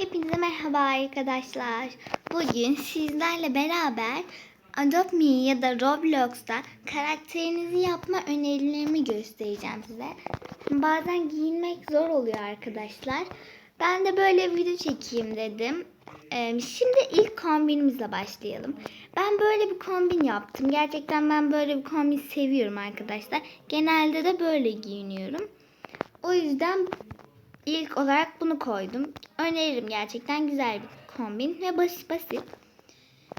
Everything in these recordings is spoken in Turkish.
Hepinize merhaba arkadaşlar. Bugün sizlerle beraber Adopt Me ya da Roblox'ta karakterinizi yapma önerilerimi göstereceğim size. Bazen giyinmek zor oluyor arkadaşlar. Ben de böyle video çekeyim dedim. Ee, şimdi ilk kombinimizle başlayalım. Ben böyle bir kombin yaptım. Gerçekten ben böyle bir kombin seviyorum arkadaşlar. Genelde de böyle giyiniyorum. O yüzden ilk olarak bunu koydum. Öneririm gerçekten güzel bir kombin ve basit basit.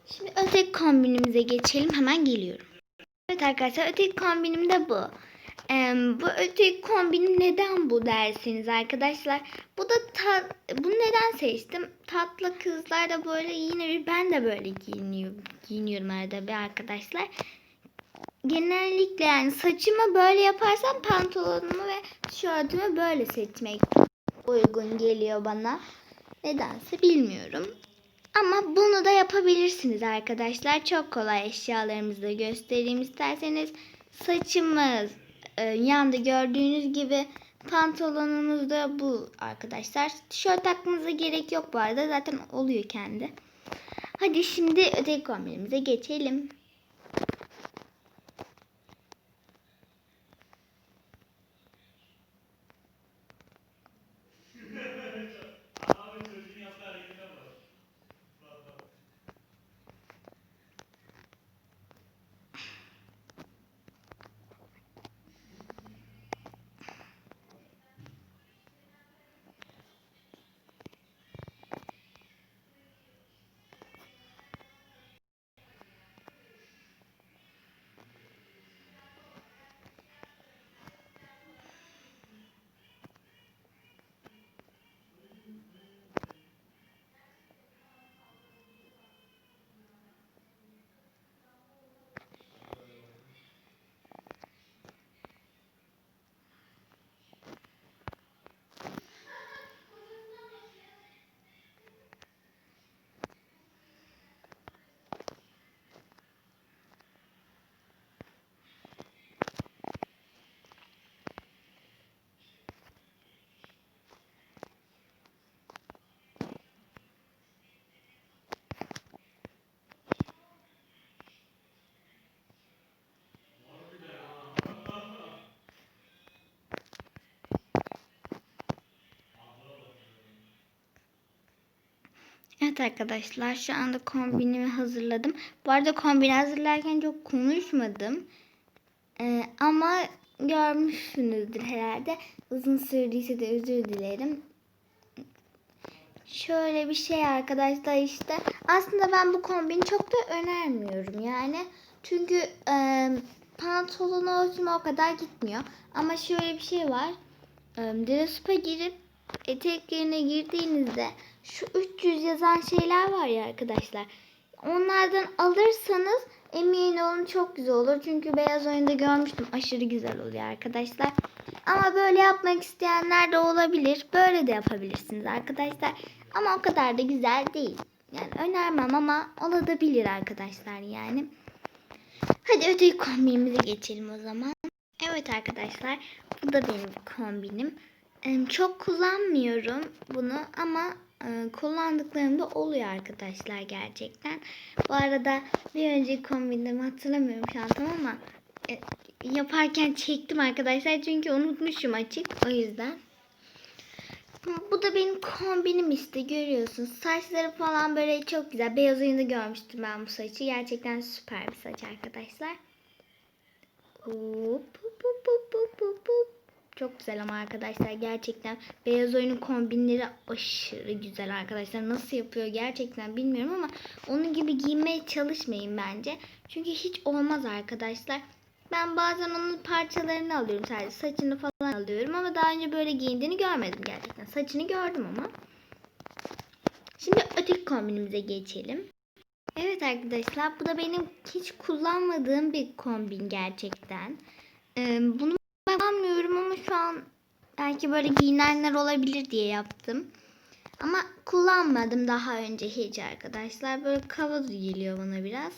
Şimdi öteki kombinimize geçelim. Hemen geliyorum. Evet arkadaşlar öteki kombinim de bu. Ee, bu öteki kombinim neden bu dersiniz arkadaşlar. Bu da ta, bunu neden seçtim? Tatlı kızlar da böyle yine ben de böyle giyiniyorum, giyiniyorum arada bir arkadaşlar. Genellikle yani saçımı böyle yaparsam pantolonumu ve tişörtümü böyle seçmek uygun geliyor bana. Nedense bilmiyorum. Ama bunu da yapabilirsiniz arkadaşlar. Çok kolay eşyalarımızı da göstereyim isterseniz. Saçımız e, yanda gördüğünüz gibi pantolonumuz da bu arkadaşlar. Tişört takmanıza gerek yok bu arada. Zaten oluyor kendi. Hadi şimdi öteki kombinimize geçelim. Evet arkadaşlar şu anda kombinimi hazırladım. Bu arada kombini hazırlarken çok konuşmadım. Ee, ama görmüşsünüzdür herhalde. Uzun sürdüyse de özür dilerim. Şöyle bir şey arkadaşlar işte. Aslında ben bu kombini çok da önermiyorum yani. Çünkü e, pantolonu hoşuma o kadar gitmiyor. Ama şöyle bir şey var. E, Dressup'a girip eteklerine girdiğinizde şu 300 yazan şeyler var ya arkadaşlar. Onlardan alırsanız emin olun çok güzel olur. Çünkü beyaz oyunda görmüştüm. Aşırı güzel oluyor arkadaşlar. Ama böyle yapmak isteyenler de olabilir. Böyle de yapabilirsiniz arkadaşlar. Ama o kadar da güzel değil. Yani önermem ama olabilir arkadaşlar yani. Hadi öteki kombinimize geçelim o zaman. Evet arkadaşlar bu da benim kombinim. Çok kullanmıyorum bunu ama e, kullandıklarımda oluyor arkadaşlar gerçekten. Bu arada bir önceki kombinimi hatırlamıyorum şu an tamam ama e, yaparken çektim arkadaşlar çünkü unutmuşum açık o yüzden. Bu da benim kombinim işte görüyorsunuz. Saçları falan böyle çok güzel. Beyaz oyunda görmüştüm ben bu saçı. Gerçekten süper bir saç arkadaşlar. Hop, hop, hop, hop, hop, hop. Çok güzel ama arkadaşlar gerçekten beyaz oyunun kombinleri aşırı güzel arkadaşlar. Nasıl yapıyor gerçekten bilmiyorum ama onun gibi giymeye çalışmayın bence. Çünkü hiç olmaz arkadaşlar. Ben bazen onun parçalarını alıyorum sadece saçını falan alıyorum ama daha önce böyle giyindiğini görmedim gerçekten. Saçını gördüm ama. Şimdi öteki kombinimize geçelim. Evet arkadaşlar bu da benim hiç kullanmadığım bir kombin gerçekten. Ee, bunu ama şu an belki böyle giyinenler olabilir diye yaptım. Ama kullanmadım daha önce hiç arkadaşlar. Böyle kavuz geliyor bana biraz.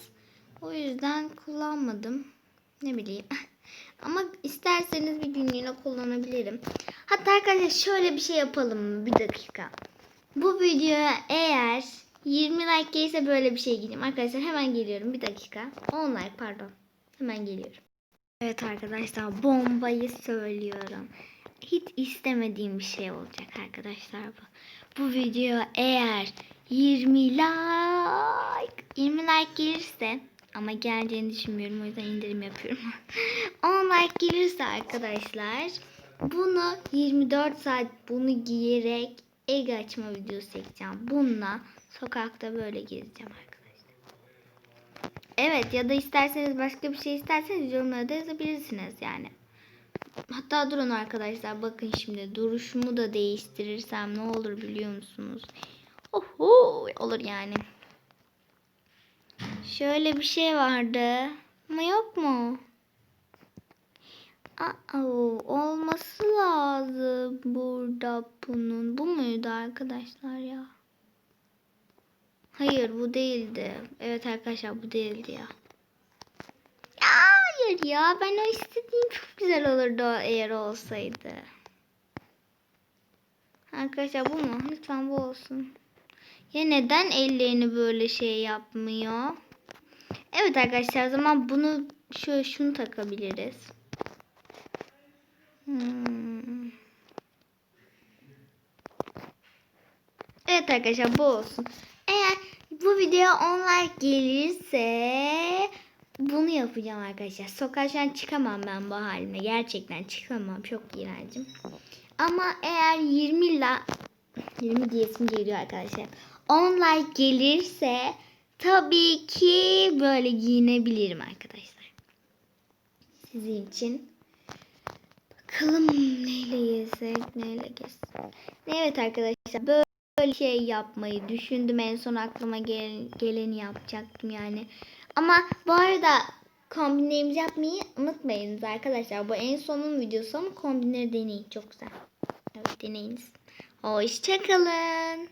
O yüzden kullanmadım. Ne bileyim. Ama isterseniz bir günlüğüne kullanabilirim. Hatta arkadaşlar şöyle bir şey yapalım mı? Bir dakika. Bu videoya eğer 20 like gelirse böyle bir şey gideyim. Arkadaşlar hemen geliyorum. Bir dakika. 10 like pardon. Hemen geliyorum. Evet arkadaşlar bombayı söylüyorum. Hiç istemediğim bir şey olacak arkadaşlar bu. Bu video eğer 20 like 20 like gelirse ama geleceğini düşünmüyorum o yüzden indirim yapıyorum. 10 like gelirse arkadaşlar bunu 24 saat bunu giyerek egg açma videosu çekeceğim. Bununla sokakta böyle gezeceğim arkadaşlar. Evet ya da isterseniz başka bir şey isterseniz yorumlara da yazabilirsiniz yani. Hatta durun arkadaşlar bakın şimdi duruşumu da değiştirirsem ne olur biliyor musunuz? Oho olur yani. Şöyle bir şey vardı. Ama yok mu? Aa, olması lazım burada bunun. Bu muydu arkadaşlar? Hayır bu değildi. Evet arkadaşlar bu değildi ya. Hayır ya ben o istediğim çok güzel olurdu eğer olsaydı. Arkadaşlar bu mu? Lütfen bu olsun. Ya neden ellerini böyle şey yapmıyor? Evet arkadaşlar o zaman bunu şöyle şunu takabiliriz. Hmm. Evet arkadaşlar bu olsun. Eğer bu video 10 like gelirse bunu yapacağım arkadaşlar. Sokağa şu an çıkamam ben bu halime. Gerçekten çıkamam. Çok iğrencim. Ama eğer 20 la 20 diyesim geliyor arkadaşlar. 10 like gelirse tabii ki böyle giyinebilirim arkadaşlar. Sizin için. Bakalım neyle yesek, neyle gezsek. Evet arkadaşlar böyle şey yapmayı düşündüm. En son aklıma gel- geleni yapacaktım yani. Ama bu arada kombinlerimizi yapmayı unutmayınız arkadaşlar. Bu en sonun videosu ama kombinleri deneyin. Çok güzel. Evet deneyiniz. Hoşçakalın.